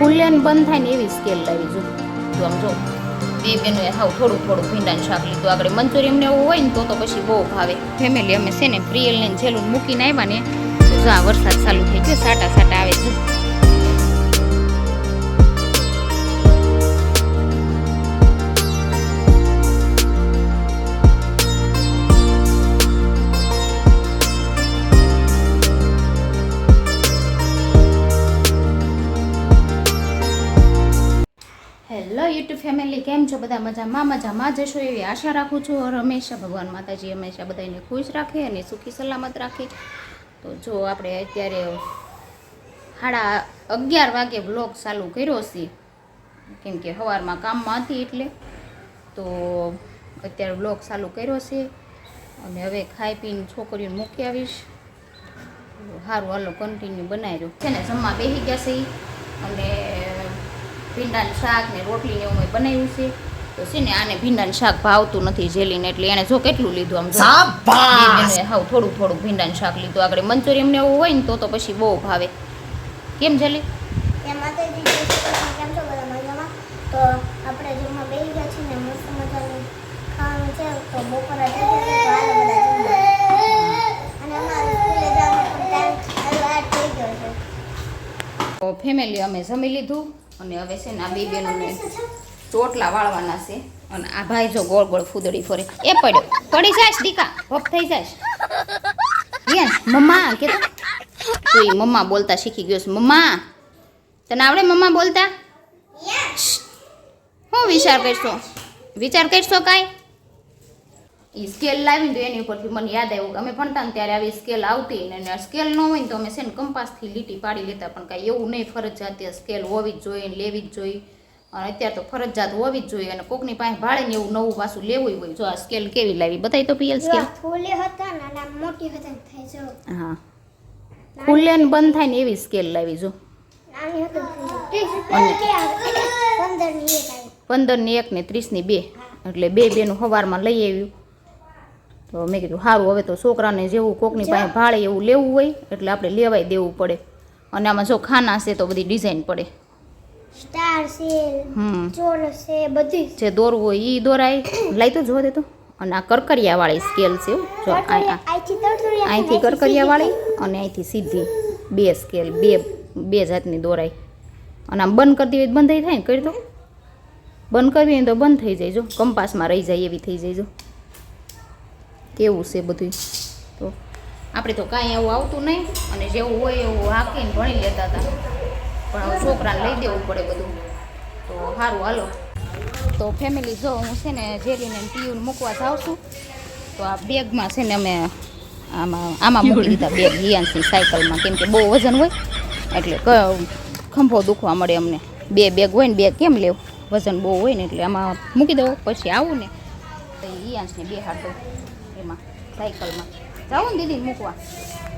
ને બંધ થાય ને એવી સ્કેલ લાવી જો. આમ જો, બે બેનો હાવ થોડું થોડું ભીંડાનું શાક લીધું. આગળ મંચુરિયમ ને એવું હોય ને તો તો પછી બહુ ભાવે. ફેમિલી અમે છે ને પ્રિયલ ને છેલ્લું મૂકીને આવ્યા ને. જો આ વરસાદ ચાલુ થઈ ગયો, સાટા સાટા આવે છે. ફેમિલી કેમ છો? બધા મજામાં? મજામાં જશો એવી આશા રાખું છું. હંમેશા ભગવાન માતાજી હંમેશા બધાને ખુશ રાખે અને સુખી સલામત રાખે. તો જો આપણે અત્યારે સાડા અગિયાર વાગે બ્લોગ ચાલુ કર્યો છે. કેમ કે સવારમાં કામમાં હતી એટલે. તો અત્યારે બ્લોગ ચાલુ કર્યો છે. અને હવે ખાઈ પીને છોકરીઓને મૂકી આવીશ. સારું હાલો કન્ટિન્યુ બનાવી છે ને, જમવા બેસી ગયા છે. અને ભીંડાનું શાક ને રોટલી ને એવું મેં બનાવ્યું છે. તો છે ને આને ભીંડાનું શાક ભાવતું નથી જેલીને એટલે એને જો કેટલું લીધું આમ જો. હાવ થોડું થોડું ભીંડાનું શાક લીધું. આગળ મંચુરિયન ને એવું હોય ને તો તો પછી બહુ ભાવે. કેમ જેલી? તો આપણે જમવા બેસી ગયા છીએ ને મસ્ત મજાનું ખાવાનું છે. તો બપોરે ફેમિલી અમે જમી લીધું. અને હવે છે ને આ બે બેનોને ચોટલા વાળવાના છે. અને આ ભાઈ જો ગોળ ગોળ ફૂદડી ફરે. એ પડ્યો. પડી જાય દીકા. ભપ થઈ જાશ. યસ મમ્મા કે તો? એ મમ્મા બોલતા શીખી ગયો છે. મમ્મા તને આવડે મમ્મા બોલતા? હું વિચાર કરશો? વિચાર કરશો કાંઈ? એ સ્કેલ લાવીને તો એની ઉપરથી મને યાદ આવ્યું કે અમે ભણતા ને ત્યારે આવી સ્કેલ આવતી ને સ્કેલ ન હોય ને તો અમે છે ને કંપાસથી લીટી પાડી લેતા પણ કાંઈ એવું નહીં ફરજિયાત સ્કેલ હોવી જ જોઈએ ને લેવી જ જોઈએ. અને અત્યારે તો ફરજિયાત હોવી જ જોઈએ અને કોકની પાસે ભાડે ને એવું નવું પાછું લેવું હોય જો આ સ્કેલ કેવી લાવી? બતાવી તો પીએલ સ્કેલ. ફૂલે હતા ને અને મોટી હતા થઈ જો. હા. ફૂલે ને બંધ થાય ને એવી સ્કેલ લાવી જો. ત્રીસ પંદરની એક ને પંદરની ની ત્રીસની બે. એટલે બે બેનું સવારમાં લઈ આવ્યું. તો મેં કીધું સારું હવે તો છોકરાને જેવું કોકની પાસે ભાડે એવું લેવું હોય એટલે આપણે લેવાય દેવું પડે. અને આમાં જો ખાના છે તો બધી ડિઝાઇન પડે. સ્ટાર ચોરસ છે બધી. જે દોરવું હોય એ દોરાય. લઈ તો જોવા દેતો અને આ કરકરિયાવાળી સ્કેલ છે. જો અહીંથી કરકરિયા વાળી અને અહીંથી સીધી. બે સ્કેલ બે બે જાતની દોરાય. અને આમ બંધ કરતી હોય તો બંધ થઈ થાય ને કરી દો બંધ કરવી હોય તો બંધ થઈ જાય જો. કંપાસમાં રહી જાય એવી થઈ જાય જો. કેવું છે બધું તો આપણે તો કાંઈ એવું આવતું નહીં અને જેવું હોય એવું હાંકીને ભણી લેતા હતા. પણ હવે છોકરાને લઈ દેવું પડે બધું. તો સારું હાલો. તો ફેમિલી જો હું છે ને જેલીને પીયુને મૂકવા જાઉં છું. તો આ બેગમાં છે ને અમે આમાં આમાં મૂકી દીધા બેગ હિયાન્સની સાયકલમાં. કેમ કે બહુ વજન હોય એટલે ક- ખંભો દુખવા મળે અમને. બે બેગ હોય ને બે કેમ લેવું? વજન બહુ હોય ને એટલે આમાં મૂકી દઉં પછી આવું ને. તો હિયાન્સને બે હાથ દઉં સાયકલમાં. જાઉં ને દીદીને મૂકવા.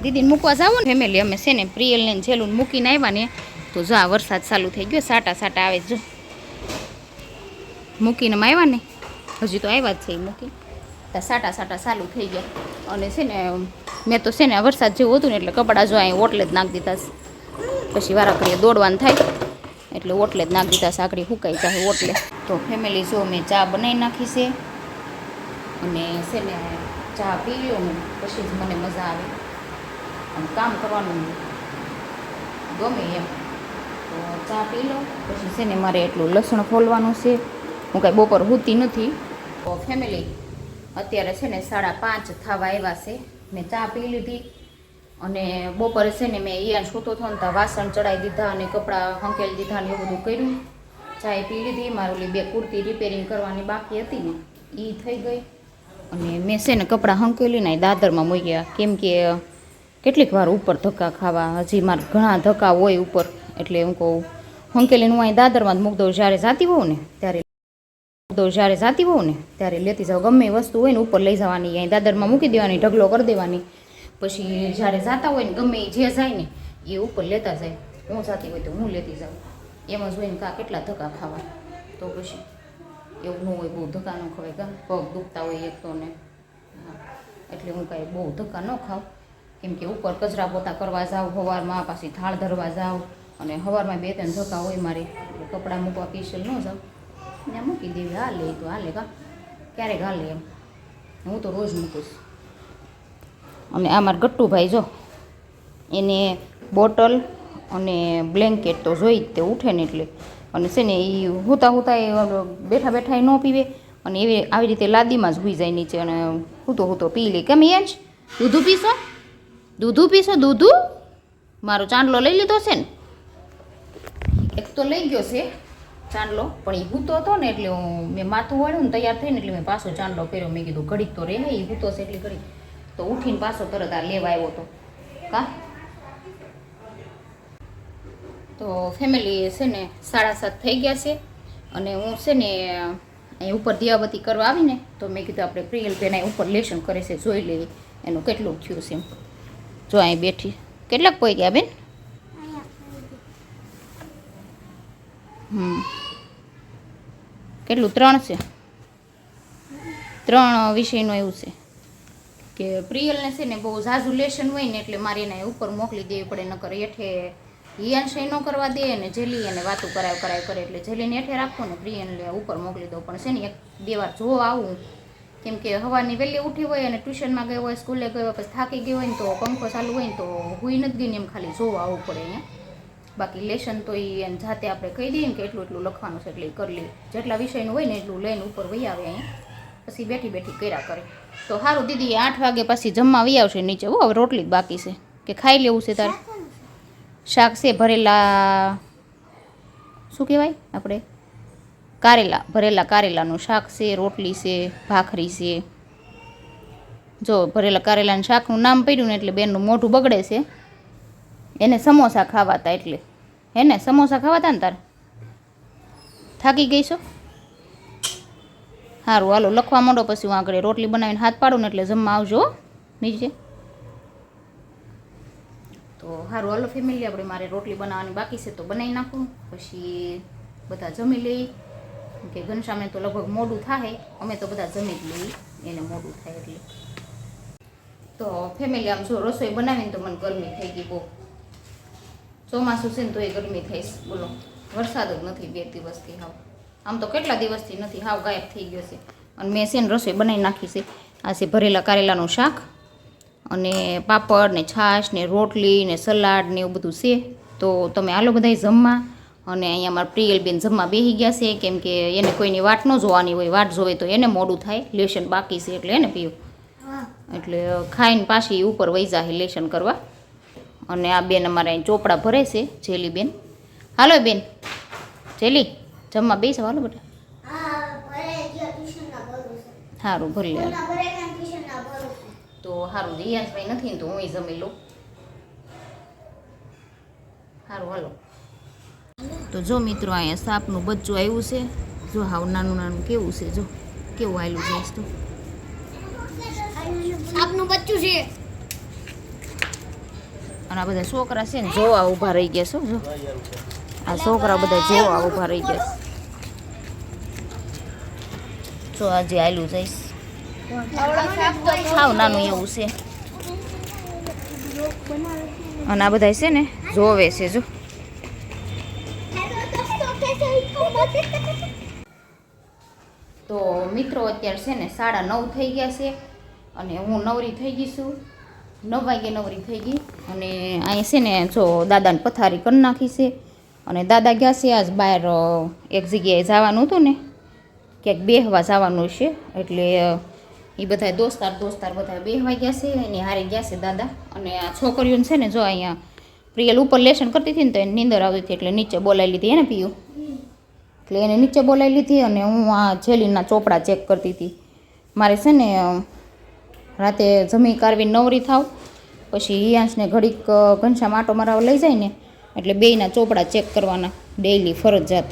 દીદીને મૂકવા જાઉં ને. ફેમિલી અમે છે ને પ્રિયલને ને છેલ્લું મૂકીને આવ્યા ને, તો જો આ વરસાદ ચાલુ થઈ ગયો, સાટા સાટા આવે જો. મૂકીને આવ્યા ને. હજી તો આવ્યા જ છે એ મૂકી સાટા સાટા ચાલુ થઈ ગયા. અને છે ને, મેં તો છે ને વરસાદ જેવું હતું ને, એટલે કપડાં જો અહીં ઓટલે જ નાખી દીધા પછી વારા ઘડીએ દોડવાનું થાય. એટલે ઓટલે જ નાખી દીધા સાકડી સુકાઈ જાય ઓટલે. તો ફેમિલી જો મેં ચા બનાવી નાખી છે. અને છે ને ચા પી લો ને પછી જ મને મજા આવે. અને કામ કરવાનું ગમે એમ. તો ચા પી લો, પછી છે ને મારે એટલું લસણ ફોલવાનું છે. હું કાંઈ બપોર હોતી નથી. તો ફેમિલી અત્યારે છે ને સાડા પાંચ થવા આવ્યા છે. મેં ચા પી લીધી અને બપોરે છે ને મેં અહીંયા સૂતો થયો ને વાસણ ચડાવી દીધા અને કપડાં હંકેલી દીધા ને એવું બધું કર્યું. ચાય પી લીધી, મારું બે કુર્તી રિપેરિંગ કરવાની બાકી હતી ને એ થઈ ગઈ. અને મેં છે ને કપડાં હંકેલી ને દાદરમાં મૂક્યા. કેમ કે કેટલીક વાર ઉપર ધક્કા ખાવા. હજી મારે ઘણા ધક્કા હોય ઉપર. એટલે હું કહું, હંકેલીને હું અહીં દાદરમાં જ મૂકી દઉં. જ્યારે જાતી હોઉં ને, ત્યારે દઉં. જ્યારે જાતી હોઉં ને, ત્યારે લેતી જાઉં. ગમે વસ્તુ હોય ને, ઉપર લઈ જવાની. અહીં દાદરમાં મૂકી દેવાની, ઢગલો કરી દેવાની. પછી જ્યારે જાતા હોય ને, ગમે જે જાય ને, એ ઉપર લેતા જાય. હું જાતી હોય તો હું લેતી જાઉં. એમાં જોઈને કા કેટલા ધક્કા ખાવા. તો પછી એવું ન હોય, બહુ ધક્કા ન ખવાય કા? પગ દુખતા હોય એક તો ને. એટલે હું કાંઈ બહુ ધક્કા ન ખાઉં. કેમ કે ઉપર કચરા પોતા કરવા જાઉં સવારમાં પાછી થાળ ધરવા જાઉં અને સવારમાં બે ત્રણ ધક્કા હોય મારે. એટલે કપડાં મૂકવા કિશલ ન જાઉં. ને મૂકી દેવી, હાલે એ તો હાલે કા? ક્યારેક હાલે એમ. હું તો રોજ મૂકું અને આ મારા ગટ્ટુભાઈ જો, એને બોટલ અને બ્લેન્કેટ તો જોઈ જ તે ઉઠે ને એટલે અને છે ને એ હુતા હુતા એ બેઠા બેઠા એ ન પીવે અને એવી આવી રીતે લાદીમાં જ હુઈ જાય નીચે અને હૂતો હૂતો પી લે. કેમ જ દૂધું પીશો? દૂધું પીશો? દૂધું? મારો ચાંદલો લઈ લીધો છે ને? એક તો લઈ ગયો છે ચાંદલો, પણ એ હૂતો હતો ને એટલે હું મેં માથું વાળ્યું ને તૈયાર થઈને એટલે મેં પાછો ચાંદલો પહેર્યો મેં કીધું ઘડીક તો રહે એ હૂતો છે એટલી ઘડી તો ઉઠીને પાછો તરત આ લેવા આવ્યો હતો કા? તો ફેમિલી છે ને સાડા સાત થઈ ગયા છે. અને હું છે ને, અહીં ઉપર દિયાબતી કરવા આવીને, તો મેં કીધું આપણે પ્રિયલ બેન અહીં ઉપર લેશન કરે છે, જોઈ લઈએ એનું કેટલું થયું છે એમ. જો અહીં બેઠી. કેટલાક પોઈ ગયા બેન? હમ. કેટલું? ત્રણ છે. ત્રણ વિષયનું એવું છે કે પ્રિયલને છે ને બહુ ઝાઝું લેશન હોય ને એટલે મારે એને ઉપર મોકલી દેવી પડે, નકર હેઠે હિયાંશ ન કરવા દે ને જેલી એને વાતું કરાવ કરાવ કરે એટલે જેલીને હેઠે રાખો ને લે ઉપર મોકલી દઉં. પણ છે ને એક બે વાર જો આવું, કેમ કે હવાની વહેલી ઉઠી હોય અને ટ્યુશનમાં ગયો હોય, સ્કૂલે ગયો પછી થાકી ગયો હોય ને તો પંખો ચાલુ હોય ને તો હુઈ નથી ગઈ એમ ખાલી જોવા આવવું પડે અહીંયા. બાકી લેશન તો એ એને જાતે આપણે કહી દઈએ ને કે એટલું એટલું લખવાનું છે એટલે કરી લઈએ જેટલા વિષયનું હોય ને એટલું લઈને ઉપર વહી આવે અહીંયા. પછી બેઠી બેઠી કર્યા કરે. તો સારું દીદી, આઠ વાગે પછી જમવા વી આવશે નીચે. હો, હવે રોટલી જ બાકી છે. કે ખાઈ લેવું છે તારે? શાક છે ભરેલા, શું કહેવાય આપણે? કારેલા, ભરેલા કારેલાનું શાક છે, રોટલી છે, ભાખરી છે. જો ભરેલા કારેલાનું શાકનું નામ પડ્યું ને એટલે બેનનું મોઢું બગડે છે. એને સમોસા ખાવાતા એટલે. હે ને સમોસા ખાવાતા ને તારે? થાકી ગઈ છો? સારું હાલો, લખવા માંડો પછી હું આગળ રોટલી બનાવીને હાથ પાડું ને એટલે જમવા આવજો નીચે. તો સારું હાલો ફેમિલી આપણે મારે રોટલી બનાવવાની બાકી છે તો બનાવી નાખું. પછી બધા જમી લઈ કે ઘનશ્યામને તો લગભગ મોડું થાય અમે તો બધા જમી જ લઈ એને મોડું થાય એટલે. તો ફેમિલી આમ જો રસોઈ બનાવીને તો મને ગરમી થઈ ગઈ બહુ. ચોમાસું છે ને તો એ ગરમી થઈશ બોલો, વરસાદ જ નથી બે દિવસથી હાવ. આમ તો કેટલા દિવસથી નથી, હાવ ગાયબ થઈ ગયો છે. અને મેં છે ને રસોઈ બનાવી નાખી છે. આ છે ભરેલા કારેલાનું શાક. અને પાપડ ને છાશ ને રોટલી ને સલાડ ને એવું બધું છે. તો તમે આલો બધાય જમવા. અને અહીંયા મારા પ્રિયલબેન જમવા બેસી ગયા છે કેમ કે એને કોઈની વાટ ન જોવાની હોય વાટ જોવે તો એને મોડું થાય લેશન બાકી છે એટલે એને પીવું. એટલે ખાઈને પાછી ઉપર વહી જાય લેશન કરવા. અને આ બેન અમારે અહીં ચોપડા ભરે છે જેલી બેન હાલો બેન. જેલી જમવા બેસો હાલો બેટા છે. સારું ભરી લે સ્કૂલના ભરે ગયા ટ્યુશનના ભરું છે તો સારું રિયાંશભાઈ નથી ને તો હું જમી લઉં. સારું હાલો. તો જો મિત્રો અહીંયા સાપનું બચ્ચું આવ્યું છે. જો હાવ નાનું નાનું કેવું છે જો. કેવું આવેલું છે તો. સાપનું બચ્ચું છે. અને આ બધા છોકરા છે ને જોવા ઊભા રહી ગયા છો જો. આ છોકરા બધા જોવા ઊભા રહી ગયા છે. આજે આયલું જઈશ. હાવ નાનું એવું છે. અને આ બધા છે ને, જોવે છે, જો. તો મિત્રો અત્યારે છે ને સાડા નવ થઈ ગયા છે અને હું નવરી થઈ ગઈ છું. નવ વાગે નવરી થઈ ગઈ અને અહીં છે ને જો દાદાને પથારી કરી નાખી છે. અને દાદા ગયા છે આજ બહાર એક જગ્યાએ જવાનું હતું ને, ક્યાંક બેહવા જવાનું છે. એટલે એ બધા દોસ્તાર દોસ્તાર બધા બેહવા ગયા છે એની હારે ગયા છે દાદા. અને આ છોકરીઓને છે ને જો અહીંયા પ્રિયલ ઉપર લેશન કરતી હતી ને તો એને નીંદર આવતી હતી એટલે નીચે બોલાવી લીધી એને પીયું. એટલે એને નીચે બોલાવી લીધી અને હું આ જેલીના ચોપડા ચેક કરતી હતી. મારે છે ને રાતે જમી કારવી નવરી થાવ, પછી હિયાંશને ઘડીક ઘનશ્યામ આટો મારવા લઈ જાય ને, એટલે બેયના ચોપડા ચેક કરવાના, ડેઈલી ફરજિયાત.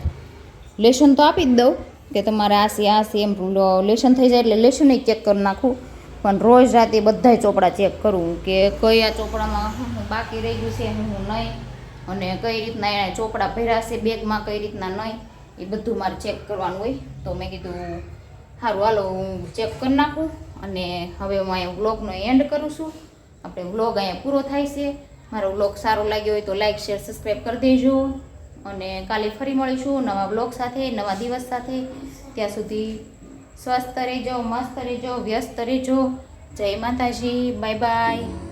લેશન તો આપી જ દઉં કે તમારે આ સી આ સી એમ લેશન થઈ જાય એટલે લેશન ચેક કરી નાખું. પણ રોજ રાતે બધાય ચોપડા ચેક કરું કે કયા ચોપડામાં શું બાકી રહી ગયું છે શું નહીં. અને કઈ રીતના એણે ચોપડા છે, બેગમાં કઈ રીતના નહીં. એ બધું મારે ચેક કરવાનું હોય. તો મેં કીધું સારું હાલો, હું ચેક કરી નાખું. અને હવે હું અહીંયા વ્લોગનો એન્ડ કરું છું. આપણે વ્લોગ અહીંયા પૂરો થાય છે. મારો વ્લોગ સારો લાગ્યો હોય તો લાઈક શેર સબસ્ક્રાઈબ કરી દેજો. અને કાલે ફરી મળીશું નવા બ્લોગ સાથે, નવા દિવસ સાથે. ત્યાં સુધી સ્વસ્થ રહેજો, મસ્ત રહેજો, વ્યસ્ત રહેજો. જય માતાજી, બાય બાય.